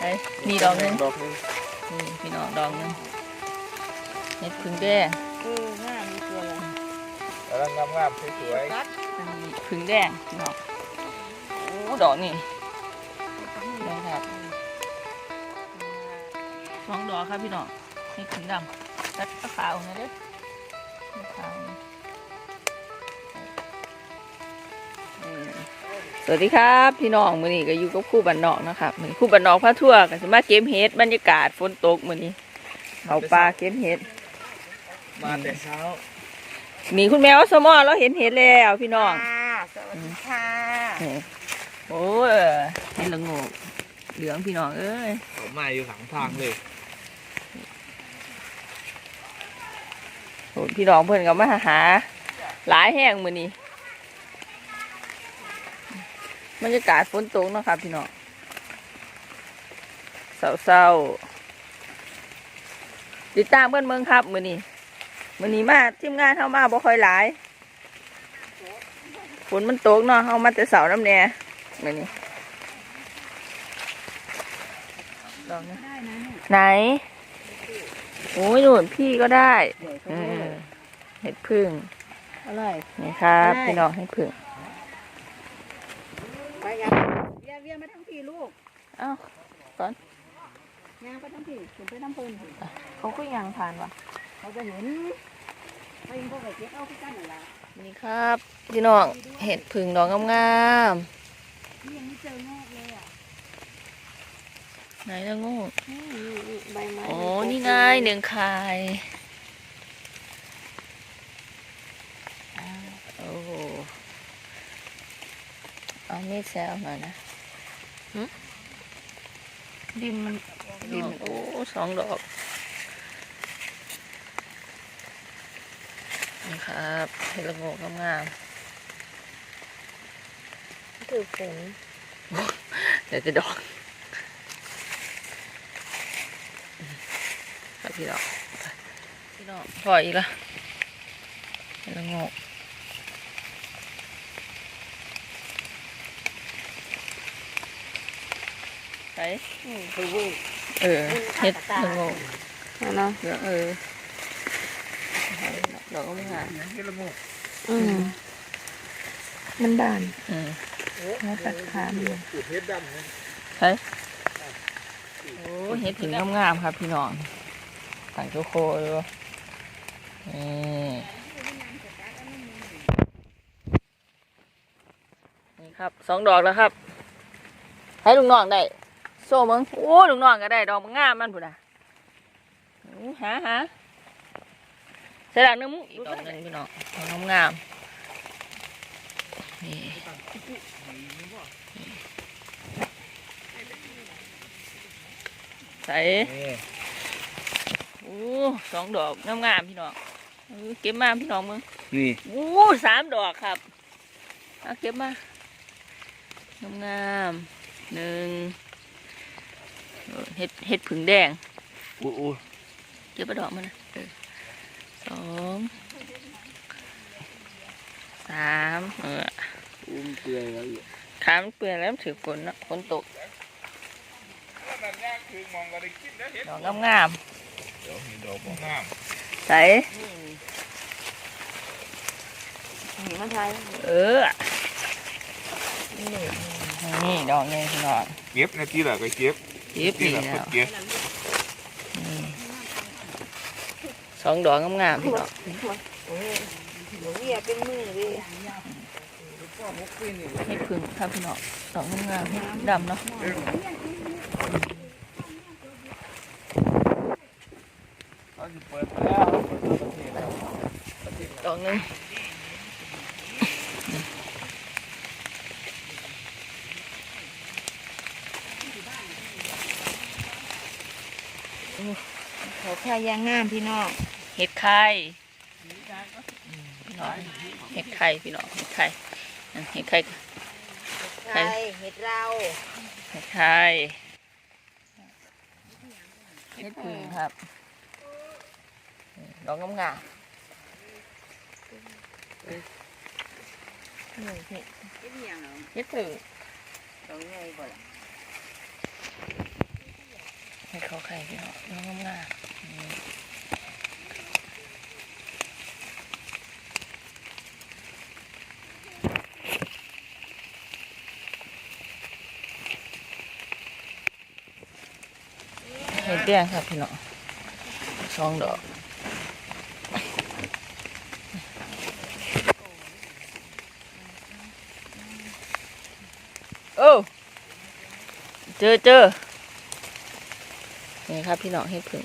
ไอ้นี่ดอกหนึงดอกหนึงนี่พี่น้องดอกหนึงเห็ดพึ่งแดงเออหน้ามีตัวอะไรกำลังงามๆสวยกัดอันนี้พึ่งแดงพี่น้องโอ้ดอกนี่นะครับสองดอกครับพี่น้องเห็ดพึ่งดำตัดขาวๆนะเด้อขาวๆ สวัสดีครับพี่น้องมื้อนี้ก็อยู่กับครู่บันนอกนะครับมื้อนี้ครู่บันนอกพาทั่วก็สิมาเก็บเห็ดบรรยากาศฝนตกมื้อนี้เขาปลาเก็บเห็ดๆมาแต่เช้ามีคุณแม่ว่าสมอเราเห็นเห็ดแล้วพี่น้องค่ะสวัสดีค่ะนี่โอ้ยเห็ดละโงกเหลืองพี่น้องเอ้ยผมมาอยู่หลังทางเลยโอ้ยพี่น้องเพิ่นก็มาหาหลายแห้งมื้อนี้ บรรยากาศฝนตกเนาะครับพี่น้องเศร้าๆติดตามกันเมืองครับมื้อนี้มื้อนี้มาทีมงานเฮามาบ่ค่อยหลายฝนมันตกเนาะเฮามาแต่เสาร์น้ำแหน่มื้อนี้ลองนะได้นะเนี่ยไหนโอ้ยหนุนพี่ก็ได้เออเห็ดพึ่งอร่อยนี่ครับได้พี่น้องเห็ดพึ่ง ไปกันเวียเวียมาทั้งพี่ลูกเอ้าย่างไปทั้งพี่ถึงไปน้ำเพลินสิเขาก็ยังผ่านวะเขาจะเห็นไปยิงพวกไก่เก็บเอาพี่กันหน่อยละนี่ครับพี่น้องเห็ดพึ่งดอกงามนี่ยังไม่เจองอกเลยอะๆไหนละงูนี่นี่ใบไม้อ๋อนี่ไงหนึ่งไข่อ่าโอ้โห เอามีดแซวมานะดินมันดินโอ้สองดอก นี่ครับเห็ดละโงกงามคือฝนๆเดี๋ยวจะดอกครับพี่น้องไปพี่น้องพออีกละเห็ดละโงก ไปคือวุ้งเออเห็ดละโงกเนาะเดี๋ยวเออดอกก็ไม่งามเฮ็ดละโงกอืมมันด่านอืมแล้วตัดขามันปลูกเฮ็ดดำนะใช่โอ้เห็ดถึงงามๆครับพี่น้องต่างโจโคเลยนี่นี่ครับสองดอกแล้วครับ ให้ลุงน้องได้ โซ่มึงโอ้ลุงน้องก็ได้ดอกมันงามมันพุ่นอะอื้อหาหาใส่ดอกหนึงมึงอีกดอกหนึงพี่น้องดอกงามๆนี่ใส่นี่โอ้สองดอกงามๆพี่น้องเออเก็บมาพี่น้องมึงนี่โอ้สามดอกครับเอาเก็บมางามๆหนึ่ง เออเห็ดเห็ดผึ่งแดงอู้อู้เก็บมาดอกมันนะเออสองสามเอออุ้มเกลือแล้วอยู่ขามันเปื่อยแล้วมันถือฝนเนอะฝนตกนั่นแรกคือมองก็ได้กินแล้วเฮ็ดดอกงามเดี๋ยวมีดอกบ่งามๆใส่หนีมาไทยเออ นี่ดอกนี้พี่น้องเก็บนาทีละก็เก็บ เก็บที่นี่ละแล้ก็วเก็บนี่สองดอกงามๆพี่น้องโอ้ยหนูเวียเป็นมือเลยให้พึ่งครับพี่น้องดอกงามๆให้ดำเนาะเอาสิเปิดแล้วเปิดประเทศแล้วดอกหนึง เขาแค่ยางงามพี่น้องเห็ดไข่พี่น้องเห็ดไข่พี่น้องเห็ดไข่เห็ดไข่ไทยเห็ดเราเห็ดไข่เห็ดพึ่งครับดอกงามๆนี่เห็ดเห็ดเหียงเหรอเฮ็ดถึงตรงไงบ่ล่ะ ให้เขาไข่พี่น้องน้องงามเห็ดแดงครับพี่น้องสองดอกโอ้เจอเจอ นี่ครับพี่น้องเห็ดผึ่ง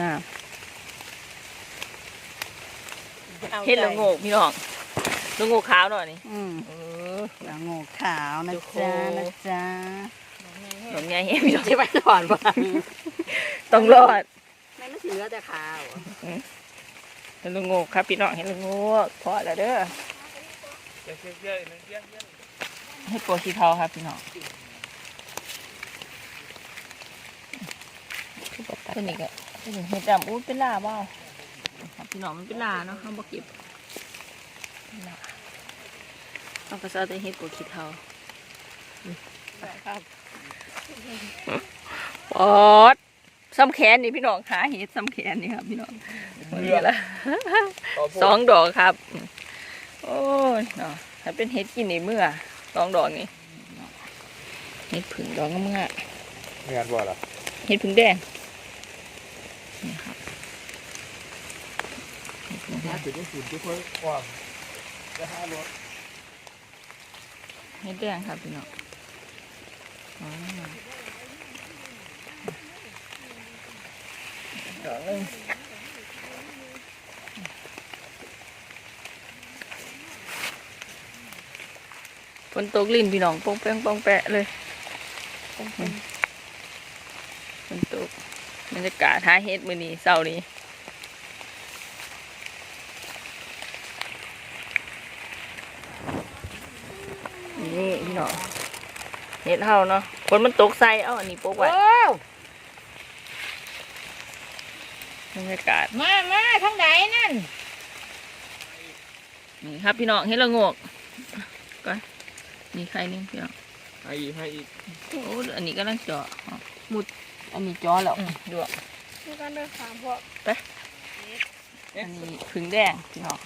งามๆเห็ดละโงกพี่น้องละโงกขาวหน่อยนี่อืมเออละโงกขาวนะโอ้โหจ๊ะนะจ๊ะดอกใหญ่เห็ดพี่น้องจะไปถอนบ่ต้องรอดไม่มันสิเหลือแต่ขาวเห็ดละโงกครับพี่น้องเห็ดละโงกพอแล้วเด้อเยอะๆเยอะๆเยอะเห็ดโปรชีเทาครับพี่น้อง ตัวนี้ก็ตัวนี้เห็ดดำอู้เป็นลาบ้าวครับพี่น้องมันเป็นลาเนาะเขาบอกเก็บเป็นลาเอากระซาแต่เห็ดโปรชีเทาครับปอดซ้ำแขนนี่พี่น้องขาเห็ดซ้ำแขนนี่ครับพี่น้องๆนี่ละๆสองดอกครับ โอ้ยเนาะถ้าเป็นเห็ดกินในเมื่อสองดอกนี่เห็ดผึ่งดอกงามเงียบบ่ล่ะๆเห็ดผึ่งแดง นี่ครับเห็ดผึ่งแดมางถึงต้องฝุ่นทุกคนกว้างจะห้ารถเห็ดแดงครับพี่น้องอ๋อดอกหนึงฝนตกลิ้นพี่น้องโป้งแป้งโป้งแปะเลยฝนตกบ รรยากาศหาเห็ดมื้อนี้เช้านี้นี่พี่น้องเห็ดเฮาเนาะฝนมันตกใส่เอาอันนี้โป๊กไว้โอ้บรรยากาศมามาทางไหนนั่นนี่ครับพี่น้องเห็ดละโงกก่อนนี่ใครนึงพี่น้องให้อีกให้อีกโอ้อันนี้ก็ลังเจาะอ๋อ อันนี้จอแล้ว อืมดวงมีการเดินขามพวกอันนี้ผึ่งแดงพี่น้อง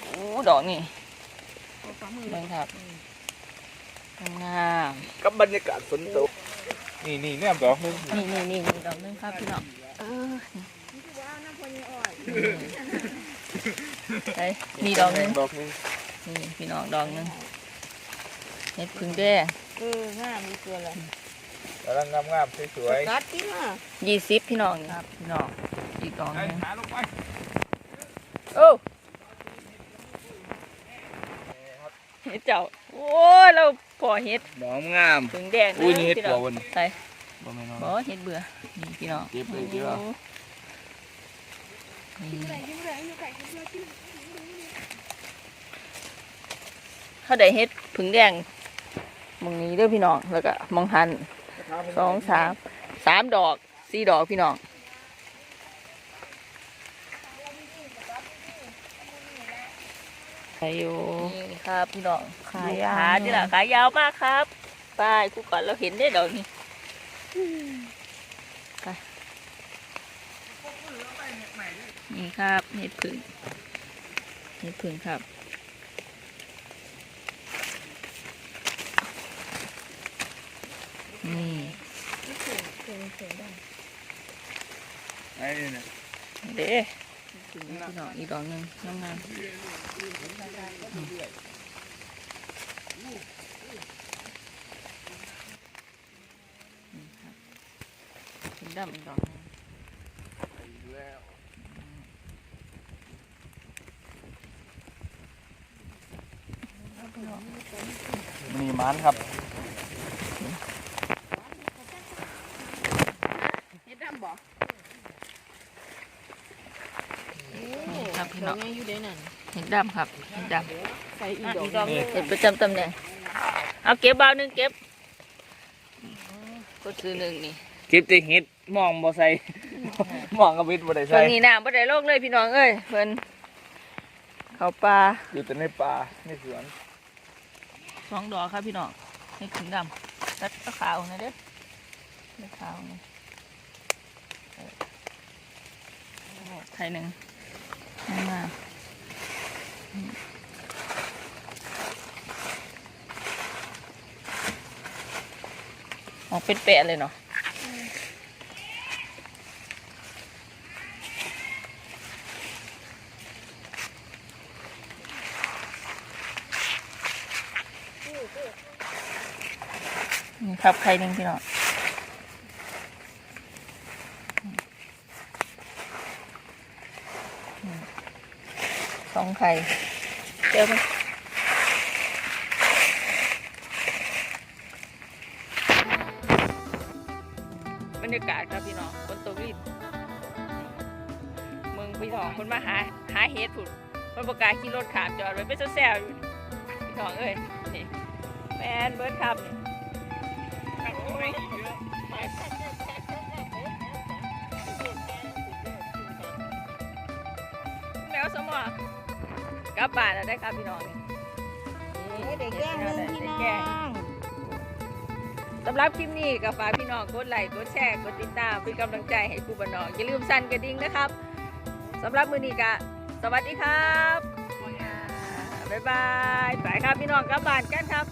โอ้ดอกนี่สองมือเบิ่งครับงามกับบรรยากาศฝนตก นี่นี่เนี่ยดอกนึงๆนี่นี่นี่นี่ดอกหนึงครับพี่น้องเออนี่คือว่าน้ำพอนีอ่อยไอ้นี่ดอกหนึงดอกนึงนี่พี่น้องดอกหนึงเห็ดผึ่งแดงเอองามมีตัวอะไร กำลังงามๆสวยกัดที่มายี่สิบพี่น้องนี่ครับพี่น้องอีกดอกๆหให้นึงหาลงไปโอ้เห็ดเจ้าโอ้ยเราพอเห็ดดอกงามผึ่งแดงอุ้ยนี่เห็ดพี่น้องบ่วันใส่บ่แม่นบ่เห็ดเบื่อนี่พี่น้องเก็บเลยเก็บเอานี่ที่ไหนที่ไหนอยู่ไก่ที่ไหนที่ไหนเขาได้เห็ดผึ่งแดงหมองนี้เด้อพี่น้องแล้วก็หมองหัน สองสามสามดอกสี่ดอกพี่น้องขายอยู่นี่ครับพี่น้องขายาวขาที่ละขายาวมากครับไปกูก่อนเราเห็นได้ดอกนี้ไปนี่ครับเห็ดผึ่งเห็ดผึ่งครับนี่ ไอ้นี่นะ เด้พี่น้องอีกดอกหนึ่งงามงามเป็นดำอีกดอกหนึ่งแล้วมีมันครับ เฮ็ดดำบ่ นี่ครับพี่น้องยังอยู่ได้นั่นเห็ดดำครับเห็ดดใส่อีำกดอกนี่เห็ดประจำตำแหน่งเอาเก็บบาวหนึ่งเก็บก็ซื้อหนึ่งนี่เก็บแต่เห็ดมองบ่ใส่ มองกับวิทย์บ่ได้ช่วใส่งนี้น้ำบ่ได้โลกเลยพี่น้องเอ้ยเพิ่นเขาปลาอยู่แต่ในป่าในสวนสองดอกครับพี่น้องให้ถึงดำตัดขาวนะเด้อไม่ขาวนะเออไทยหนึ่ง งามออกเป็นแปะเลยเนาะนี่ครับไข่หนึ่งพี่น้องอืมสอง ไข่เจอไหมบรรยากาศครับพี่น้องบนตัวริมเมืองพี่น้องคนมาหาหาเฮ็ดผุดคนประกาศขี่รถขามจอดไว้เป็นแซวอยู่พี่น้องเอ้ยนี่แมนเบิร์ดครับแมวสมอ กลับบ้านแล้วได้ครับพี่น้องนี่เฮ้ยเด็กแกล้งหนึงพี่น้แกล้งองสำหรับคลิปนี้ก็ฝากพี่น้องกดไลค์กดแชร์กดติดตามเป็นกำลังใจให้ครูบานน้องอย่าลืมสั่นกระดิ่งนะครับสำหรับมือนี้ก็สวัสดีครับ บ๊ายบายไปครับพี่น้องกลับบ้านกันครับ